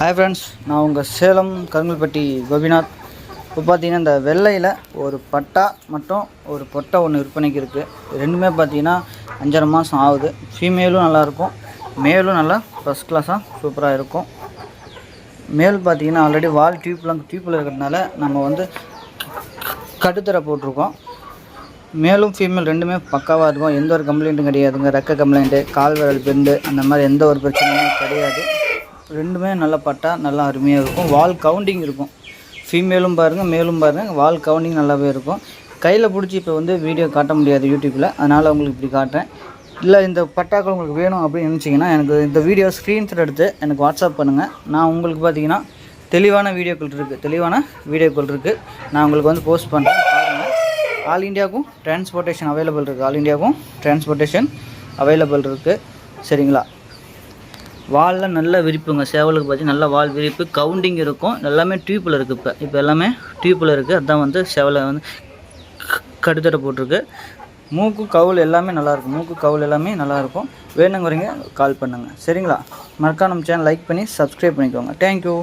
Hi friends நான் உங்கள் சேலம் கருங்கல்பட்டி கோபிநாத். இப்போ பார்த்தீங்கன்னா இந்த வெள்ளையில் ஒரு பட்டா மட்டும் ஒரு பொட்டை ஒன்று விற்பனைக்கு இருக்குது ரெண்டுமே பார்த்தீங்கன்னா அஞ்சரை மாதம் ஆகுது. ஃபீமேலும் நல்லாயிருக்கும் மேலும் நல்லா ஃபஸ்ட் கிளாஸாக சூப்பராக இருக்கும். மேல் பார்த்தீங்கன்னா ஆல்ரெடி வால் டியூப்லாம் டியூப்பில் இருக்கிறதுனால நம்ம வந்து கட்டுத்தரை போட்டிருக்கோம். மேலும் ஃபீமேல் ரெண்டுமே பக்காவாக இருக்கும். எந்த ஒரு கம்ப்ளைண்ட்டும் கிடையாதுங்க. ரெக்க கம்ப்ளைண்ட்டு கால் விரல் பெண்டு அந்த மாதிரி எந்த ஒரு பிரச்சனையும் கிடையாது. ரெண்டுமே நல்லா பட்டா நல்லா அருமையாக இருக்கும். வால் கவுண்டிங் இருக்கும். ஃபீமேலும் பாருங்கள் மேலும் பாருங்கள் வால் கவுண்டிங் நல்லாவே இருக்கும். கையில் பிடிச்சி இப்போ வந்து வீடியோ காட்ட முடியாது யூடியூப்பில் அதனால் உங்களுக்கு இப்படி காட்டுறேன். இல்லை இந்த பட்டாக்கள் உங்களுக்கு வேணும் அப்படின்னு நினச்சிங்கன்னா எனக்கு இந்த வீடியோ ஸ்க்ரீன்ஷாட் எடுத்து எனக்கு வாட்ஸ்அப் பண்ணுங்கள் நான் உங்களுக்கு பார்த்தீங்கன்னா தெளிவான வீடியோக்கள் இருக்குது தெளிவான வீடியோக்கள் இருக்குது நான் உங்களுக்கு வந்து போஸ்ட் பண்ணுறேன் பாருங்கள் ஆல் இந்தியாவுக்கும் டிரான்ஸ்போர்ட்டேஷன் அவைலபிள் இருக்குது ஆல் இந்தியாவுக்கும் டிரான்ஸ்போர்ட்டேஷன் அவைலபிள் இருக்குது சரிங்களா? வால்லாம் நல்ல விரிப்புங்க. சேவலுக்கு பார்த்து நல்ல வால் விரிப்பு கவுண்டிங் இருக்கும். எல்லாமே டியூப்பில் இருக்குது இப்போ. இப்போ எல்லாமே டியூப்பில் இருக்குது அதுதான் வந்து சேவலை வந்து கடுத்தடை போட்டிருக்கு. மூக்கு கவுல் எல்லாமே நல்லாயிருக்கும் மூக்கு கவுல் எல்லாமே நல்லாயிருக்கும் வேணுங்கிறீங்க கால் பண்ணுங்கள் சரிங்களா? மறக்காம நம்ம சேனல் லைக் பண்ணி சப்ஸ்கிரைப் பண்ணிக்கோங்க. Thank you